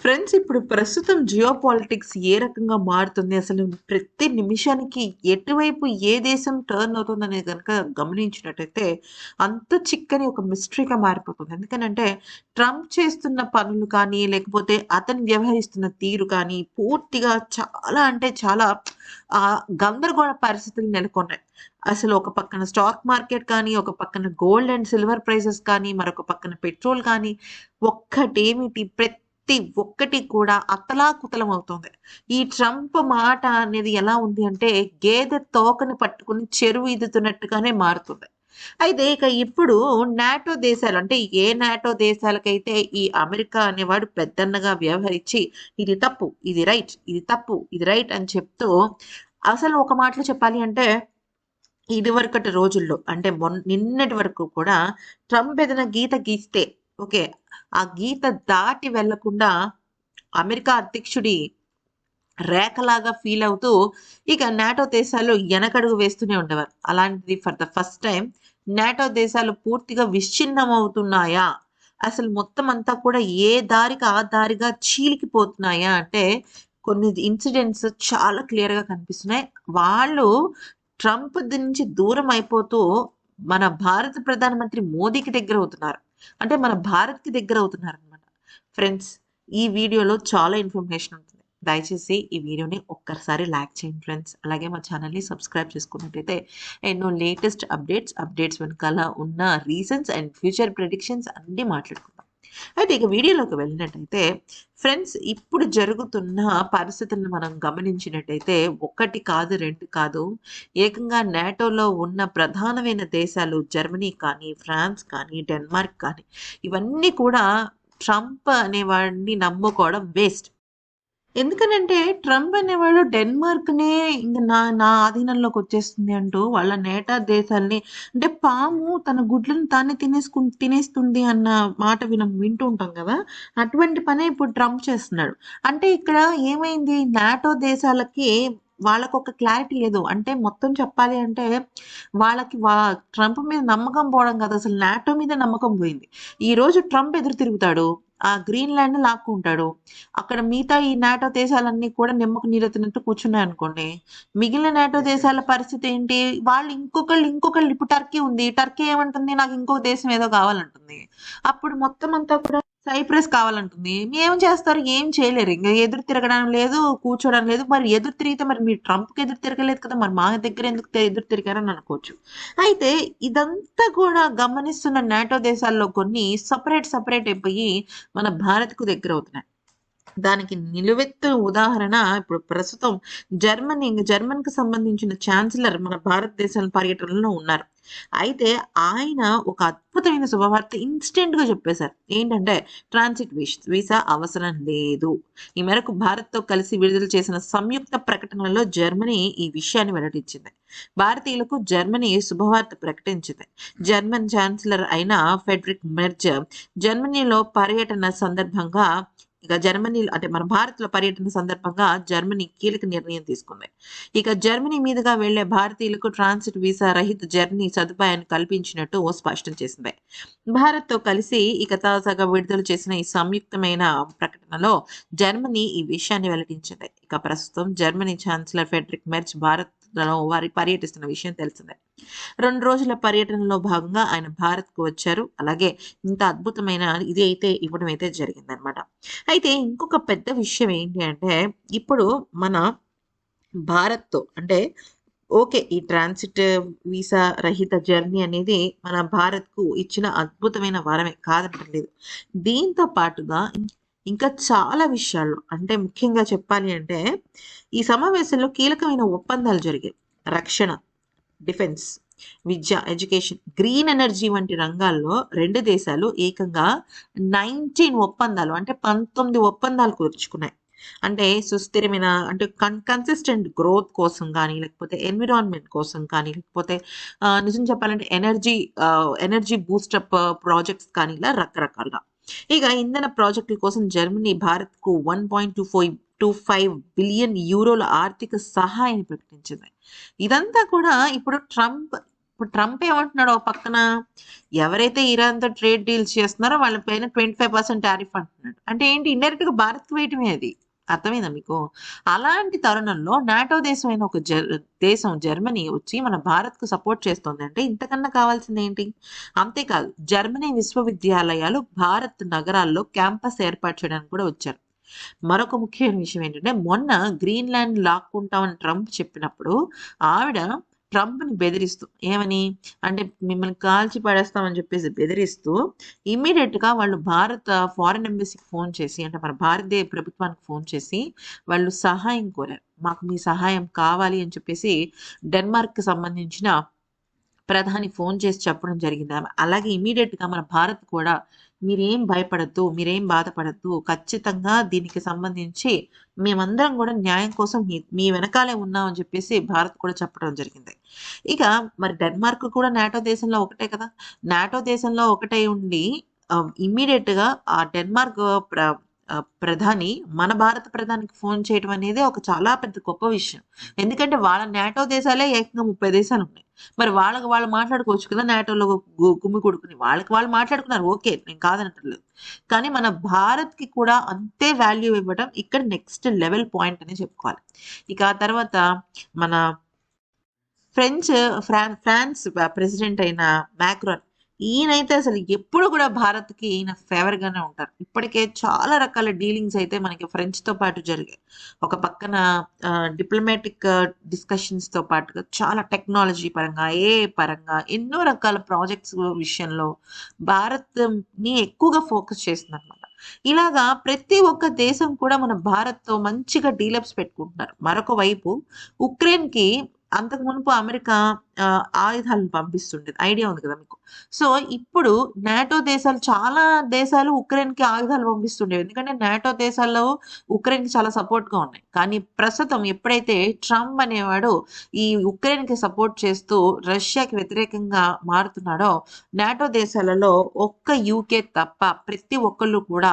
Friends ఇప్పుడు ప్రస్తుతం geo politics ఏ రకంగా మారుతుంది? అసలు ప్రతి నిమిషానికి ఎటువైపు ఏ దేశం టర్న్ అవుతుంది అనేది కనుక గమనించినట్టయితే అంత చిక్కని ఒక మిస్టరీగా మారిపోతుంది. ఎందుకనంటే ట్రంప్ చేస్తున్న పనులు కానీ లేకపోతే అతను వ్యవహరిస్తున్న తీరు కానీ పూర్తిగా చాలా అంటే చాలా గందరగోళ పరిస్థితులు నెలకొన్నాయి. అసలు ఒక పక్కన స్టాక్ మార్కెట్ కానీ ఒక పక్కన గోల్డ్ అండ్ సిల్వర్ ప్రైసెస్ కానీ మరొక పక్కన పెట్రోల్ కానీ ఒక్కటేమిటి? ప్రతి ప్రతి ఒక్కటి కూడా అతలాకుతలం అవుతుంది. ఈ ట్రంప్ మాట అనేది ఎలా ఉంది అంటే గేదె తోకని పట్టుకుని చెరువు ఇదుతున్నట్టుగానే మారుతుంది. అయితే ఇక ఇప్పుడు నాటో దేశాలు అంటే ఏ నాటో దేశాలకైతే ఈ అమెరికా అనేవాడు పెద్దన్నగా వ్యవహరించి ఇది తప్పు ఇది రైట్ ఇది తప్పు ఇది రైట్ అని చెప్తూ అసలు ఒక మాటలో చెప్పాలి అంటే ఇదివరకటి రోజుల్లో అంటే మొన్న నిన్నటి వరకు కూడా ట్రంప్ ఏదైనా గీత గీస్తే ఓకే ఆ గీత దాటి వెళ్ళకుండా అమెరికా అధ్యక్షుడి రేఖలాగా ఫీల్ అవుతూ ఇక నాటో దేశాలు వెనకడుగు వేస్తూనే ఉండేవారు. అలాంటిది for the first time NATO దేశాలు పూర్తిగా విచ్ఛిన్నం అవుతున్నాయా అసలు మొత్తం అంతా కూడా ఏ దారికి ఆ దారిగా చీలికిపోతున్నాయా అంటే కొన్ని ఇన్సిడెంట్స్ చాలా క్లియర్గా కనిపిస్తున్నాయి. వాళ్ళు ట్రంప్ నుంచి దూరం అయిపోతూ మన భారత ప్రధానమంత్రి మోదీకి దగ్గర అవుతున్నారు. అంటే మన భారత్కి దగ్గర అవుతున్నారు అనమాట ఫ్రెండ్స్ ఈ వీడియోలో చాలా ఇన్ఫర్మేషన్ ఉంటుంది. దయచేసి ఈ వీడియోని ఒక్కసారి లైక్ చేయండి ఫ్రెండ్స్. అలాగే మా ఛానల్ని సబ్స్క్రైబ్ చేసుకున్నట్టయితే ఎన్నో లేటెస్ట్ అప్డేట్స్ అప్డేట్స్ వెనకాల ఉన్న రీజన్స్ అండ్ ఫ్యూచర్ ప్రిడిక్షన్స్ అన్నీ మాట్లాడుకుందాం. అయితే ఇక వీడియోలోకి వెళ్ళినట్టయితే ఫ్రెండ్స్ ఇప్పుడు జరుగుతున్న పరిస్థితులను మనం గమనించినట్టయితే ఒకటి కాదు రెండు కాదు ఏకంగా నాటోలో ఉన్న ప్రధానమైన దేశాలు జర్మనీ కానీ ఫ్రాన్స్ కానీ డెన్మార్క్ కానీ ఇవన్నీ కూడా ట్రంప్ అనేవాడిని నమ్ముకోవడం వేస్ట్. ఎందుకనంటే ట్రంప్ అనేవాడు డెన్మార్క్నే ఇంకా నా నా ఆధీనంలోకి వచ్చేస్తుంది అంటూ వాళ్ళ నేటా దేశాల్ని అంటే పాము తన గుడ్లను తానే తినేసుకు తినేస్తుంది అన్న మాట వినం వింటూ ఉంటాం కదా? అటువంటి పనే ఇప్పుడు ట్రంప్ చేస్తున్నాడు. అంటే ఇక్కడ ఏమైంది? నాటో దేశాలకి వాళ్ళకు ఒక క్లారిటీ లేదు. అంటే మొత్తం చెప్పాలి అంటే వాళ్ళకి వా ట్రంప్ మీద నమ్మకం పోవడం కదా. అసలు నాటో మీద నమ్మకం పోయింది. ఈ రోజు ట్రంప్ ఎదురు తిరుగుతాడు. ఆ గ్రీన్ ల్యాండ్ లాక్కుంటాడు. అక్కడ మిగతా ఈ నాటో దేశాలన్నీ కూడా నిమ్మకు నీరెత్తినట్టు కూర్చున్నాయి అనుకోండి. మిగిలిన నాటో దేశాల పరిస్థితి ఏంటి? వాళ్ళు ఇంకొకళ్ళు ఇంకొకళ్ళు ఇప్పుడు టర్కీ ఉంది. టర్కీ ఏమంటుంది? నాకు ఇంకొక దేశం ఏదో కావాలంటుంది. అప్పుడు మొత్తం అంతా కూడా సైప్రస్ కావాలంటుంది ఏం చేస్తారు? ఏం చేయలేరు. ఇంకా ఎదురు తిరగడం లేదు కూర్చోవడం లేదు. మరి ఎదురు తిరిగితే మరి మీరు ట్రంప్కి ఎదురు తిరగలేదు కదా! మరి మా దగ్గర ఎందుకు ఎదురు తిరిగారని అనుకోవచ్చు. అయితే ఇదంతా కూడా గమనిస్తున్న నాటో దేశాల్లో కొన్ని సపరేట్ సపరేట్ అయిపోయి మన భారత్కు దగ్గర అవుతున్నాయి దానికి నిలువెత్తు ఉదాహరణ ఇప్పుడు ప్రస్తుతం జర్మనీ జర్మన్కి సంబంధించిన ఛాన్సలర్ మన భారతదేశం పర్యటనలో ఉన్నారు. అయితే ఆయన ఒక అద్భుతమైన శుభవార్త ఇన్స్టెంట్గా చెప్పేశారు. ఏంటంటే ట్రాన్సిట్ వీసా అవసరం లేదు. ఈ మేరకు భారత్తో కలిసి విడుదల చేసిన సంయుక్త ప్రకటనలో జర్మనీ ఈ విషయాన్ని వెల్లడించింది. భారతీయులకు జర్మనీ శుభవార్త ప్రకటించింది. జర్మన్ ఛాన్సలర్ అయిన ఫెడరిక్ మెర్జ్ జర్మనీలో పర్యటన సందర్భంగా ఇక జర్మనీలో అంటే మన భారత్లో పర్యటన సందర్భంగా జర్మనీ కీలక నిర్ణయం తీసుకుంది. ఇక జర్మనీ మీదుగా వెళ్ళే భారతీయులకు ట్రాన్సిట్ వీసా రహిత జర్నీ సదుపాయాన్ని కల్పించినట్టు స్పష్టం చేసింది. భారత్తో కలిసి ఇక తాజాగా విడుదల చేసిన ఈ సంయుక్తమైన ప్రకటనలో జర్మనీ ఈ విషయాన్ని వెల్లడించింది. ఇక ప్రస్తుతం Germany chancellor Friedrich Merz Bharat లో వారి పర్యటిస్తున్న విషయం తెలిసిందే. రెండు రోజుల పర్యటనలో భాగంగా ఆయన భారత్కు వచ్చారు. అలాగే ఇంత అద్భుతమైన ఇది అయితే ఇవ్వడం అయితే జరిగిందనమాట అయితే ఇంకొక పెద్ద విషయం ఏంటి అంటే ఇప్పుడు మన భారత్తో అంటే ఓకే ఈ ట్రాన్సిట్ వీసా రహిత జర్నీ అనేది మన భారత్కు ఇచ్చిన అద్భుతమైన వరమే కాదంటలేదు దీంతో పాటుగా ఇంకా చాలా విషయాలు. అంటే ముఖ్యంగా చెప్పాలి అంటే ఈ సమావేశంలో కీలకమైన ఒప్పందాలు జరిగాయి. రక్షణ డిఫెన్స్ విద్య ఎడ్యుకేషన్ గ్రీన్ ఎనర్జీ వంటి రంగాల్లో రెండు దేశాలు ఏకంగా నైన్టీన్ ఒప్పందాలు అంటే పంతొమ్మిది ఒప్పందాలు కుదుర్చుకున్నాయి అంటే సుస్థిరమైన అంటే కన్ కన్సిస్టెంట్ గ్రోత్ కోసం కానీ లేకపోతే ఎన్విరాన్మెంట్ కోసం కానీ లేకపోతే నిజం చెప్పాలంటే ఎనర్జీ ఎనర్జీ బూస్టప్ ప్రాజెక్ట్స్ కానీ ఇలా రకరకాలుగా. ఇక ఇంధన ప్రాజెక్టుల కోసం జర్మనీ భారత్కు one point two five two five billion యూరోల ఆర్థిక సహాయాన్ని ప్రకటించింది. ఇదంతా కూడా ఇప్పుడు ట్రంప్ ఇప్పుడు ట్రంప్ ఏమంటున్నాడు ఒక పక్కన? ఎవరైతే ఇరాన్తో ట్రేడ్ డీల్స్ చేస్తున్నారో వాళ్ళ పైన ట్వంటీ ఫైవ్ పర్సెంట్ టారిఫ్ అంటున్నాడు. అంటే ఏంటి ఇండైరెక్ట్గా భారత్కి వేయటమే అది. అర్థమైందా మీకు? అలాంటి తరుణంలో నాటో దేశమైన ఒక జర్ దేశం జర్మనీ వచ్చి మన భారత్కు సపోర్ట్ చేస్తుంది అంటే ఇంతకన్నా కావాల్సింది ఏంటి అంతేకాదు జర్మనీ విశ్వవిద్యాలయాలు భారత్ నగరాల్లో క్యాంపస్ ఏర్పాటు చేయడానికి కూడా వచ్చారు. మరొక ముఖ్యమైన విషయం ఏంటంటే మొన్న గ్రీన్లాండ్ లాక్కుంటామని ట్రంప్ చెప్పినప్పుడు ఆవిడ ట్రంప్ని బెదిరిస్తూ ఏమని? అంటే మిమ్మల్ని కాల్చి పడేస్తామని చెప్పేసి బెదిరిస్తూ ఇమ్మీడియట్గా వాళ్ళు భారత ఫారిన్ ఎంబసీకి ఫోన్ చేసి అంటే మన భారతదేశ ప్రభుత్వానికి ఫోన్ చేసి వాళ్ళు సహాయం కోరారు. మాకు మీ సహాయం కావాలి అని చెప్పేసి డెన్మార్క్కి సంబంధించిన ప్రధాని ఫోన్ చేసి చెప్పడం జరిగింది. అలాగే ఇమీడియట్గా మన భారత్ కూడా మీరేం భయపడద్దు మీరేం బాధపడద్దు. ఖచ్చితంగా దీనికి సంబంధించి మేమందరం కూడా న్యాయం కోసం మీ మీ వెనకాలే ఉన్నామని చెప్పేసి భారత్ కూడా చెప్పడం జరిగింది. ఇక మరి డెన్మార్క్ కూడా నాటో దేశంలో ఒకటే కదా? నాటో దేశంలో ఒకటై ఉండి ఇమ్మీడియట్గా ఆ డెన్మార్క్ ప్రధాని మన భారత ప్రధానికి ఫోన్ చేయడం అనేది ఒక చాలా పెద్ద గొప్ప విషయం. ఎందుకంటే వాళ్ళ నాటో దేశాలే ఏకంగా ముప్పై దేశాలు ఉన్నాయి. మరి వాళ్ళకి వాళ్ళు మాట్లాడుకోవచ్చు కదా నాటోలో గుమ్మి కొడుకుని. వాళ్ళకి వాళ్ళు మాట్లాడుకున్నారు. ఓకే నేను కాదనట్లేదు. కానీ మన భారత్కి కూడా అంతే వాల్యూ ఇవ్వడం ఇక్కడ నెక్స్ట్ లెవెల్ పాయింట్ అని చెప్పుకోవాలి. ఇక ఆ తర్వాత మన ఫ్రెంచ్ ఫ్రాన్ ఫ్రాన్స్ ప్రెసిడెంట్ అయిన మ్యాక్రోన్ ఈయనైతే అసలు ఎప్పుడు కూడా భారత్కి ఈయన ఫేవర్గానే ఉంటారు. ఇప్పటికే చాలా రకాల డీలింగ్స్ అయితే మనకి ఫ్రెంచ్తో పాటు జరిగాయి. ఒక పక్కన డిప్లొమాటిక్ డిస్కషన్స్తో పాటుగా చాలా టెక్నాలజీ పరంగా ఏ పరంగా ఎన్నో రకాల ప్రాజెక్ట్స్ విషయంలో భారత్ని ఎక్కువగా ఫోకస్ చేస్తుంది ఇలాగా ప్రతి ఒక్క దేశం కూడా మన భారత్తో మంచిగా డీలప్స్ పెట్టుకుంటున్నారు. మరొక వైపు ఉక్రెయిన్కి అంతకు మునుపు అమెరికా ఆయుధాలను పంపిస్తుండేది. ఐడియా ఉంది కదా మీకు? సో ఇప్పుడు నాటో దేశాలు చాలా దేశాలు ఉక్రెయిన్కి ఆయుధాలు పంపిస్తుండేవి. ఎందుకంటే నాటో దేశాల్లో ఉక్రెయిన్కి చాలా సపోర్ట్గా ఉన్నాయి. కానీ ప్రస్తుతం ఎప్పుడైతే ట్రంప్ అనేవాడు ఈ ఉక్రెయిన్కి సపోర్ట్ చేస్తూ రష్యాకి వ్యతిరేకంగా మారుతున్నాడో నాటో దేశాలలో ఒక్క యూకే తప్ప ప్రతి ఒక్కళ్ళు కూడా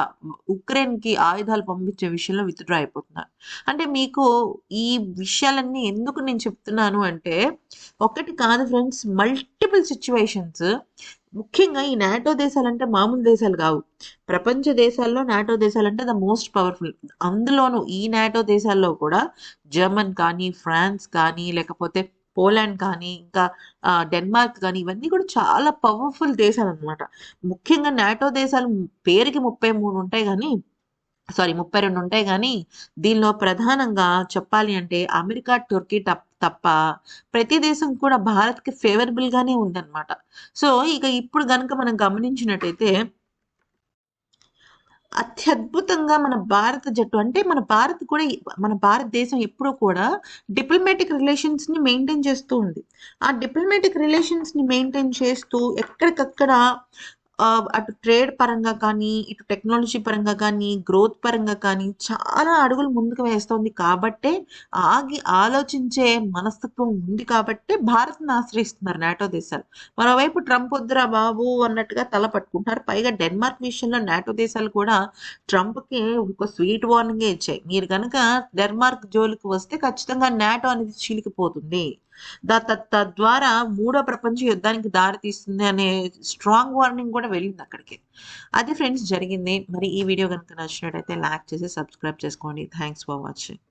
ఉక్రెయిన్కి ఆయుధాలు పంపించే విషయంలో విత్డ్రా అయిపోతున్నారు. అంటే మీకు ఈ విషయాలన్నీ ఎందుకు నేను చెప్తున్నాను అంటే ఒకటి కాదు ఫ్రెండ్స్ మల్టిపుల్ సిచ్యువేషన్స్ ముఖ్యంగా ఈ నాటో దేశాలు అంటే మామూలు దేశాలు కావు. ప్రపంచ దేశాల్లో నాటో దేశాలు అంటే ద మోస్ట్ పవర్ఫుల్ అందులోనూ ఈ నాటో దేశాల్లో కూడా జర్మన్ కానీ ఫ్రాన్స్ కానీ లేకపోతే పోలాండ్ కానీ ఇంకా డెన్మార్క్ కానీ ఇవన్నీ కూడా చాలా పవర్ఫుల్ దేశాలు అన్నమాట ముఖ్యంగా నాటో దేశాలు పేరుకి ముప్పై మూడు ఉంటాయి కానీ సారీ ముప్పై రెండు ఉంటాయి కానీ దీనిలో ప్రధానంగా చెప్పాలి అంటే అమెరికా టర్కీ తప్ప ప్రతి దేశం కూడా భారత్కి ఫేవరబుల్ గానే ఉందన్నమాట. సో ఇక ఇప్పుడు గనుక మనం గమనించినట్టయితే అత్యద్భుతంగా మన భారత జట్టు అంటే మన భారత్ కూడా మన భారతదేశం ఎప్పుడూ కూడా డిప్లొమాటిక్ రిలేషన్స్ని మెయింటైన్ చేస్తూ ఉంది. ఆ డిప్లొమాటిక్ రిలేషన్స్ని మెయింటైన్ చేస్తూ ఎక్కడికక్కడ అటు ట్రేడ్ పరంగా కానీ ఇటు టెక్నాలజీ పరంగా కానీ గ్రోత్ పరంగా కానీ చాలా అడుగులు ముందుకు వేస్తోంది. కాబట్టే ఆగి ఆలోచించే మనస్తత్వం ఉంది కాబట్టే భారత్ను ఆశ్రయిస్తున్నారు నాటో దేశాలు. మరోవైపు ట్రంప్ వద్దురా బాబు అన్నట్టుగా తల పట్టుకుంటారు పైగా డెన్మార్క్ విషయంలో నాటో దేశాలు కూడా ట్రంప్కి ఒక స్వీట్ వార్నింగే ఇచ్చాయి. మీరు కనుక డెన్మార్క్ జోలికి వస్తే ఖచ్చితంగా నాటో అనేది చీలికిపోతుంది. దా తద్వారా మూడో ప్రపంచ యుద్ధానికి దారి తీస్తుంది అనే స్ట్రాంగ్ వార్నింగ్ కూడా వెళ్ళింది అక్కడికి. అది ఫ్రెండ్స్ జరిగింది. మరి ఈ వీడియో కనుక నచ్చినట్టయితే లైక్ చేసి సబ్స్క్రైబ్ చేసుకోండి. Thanks for watching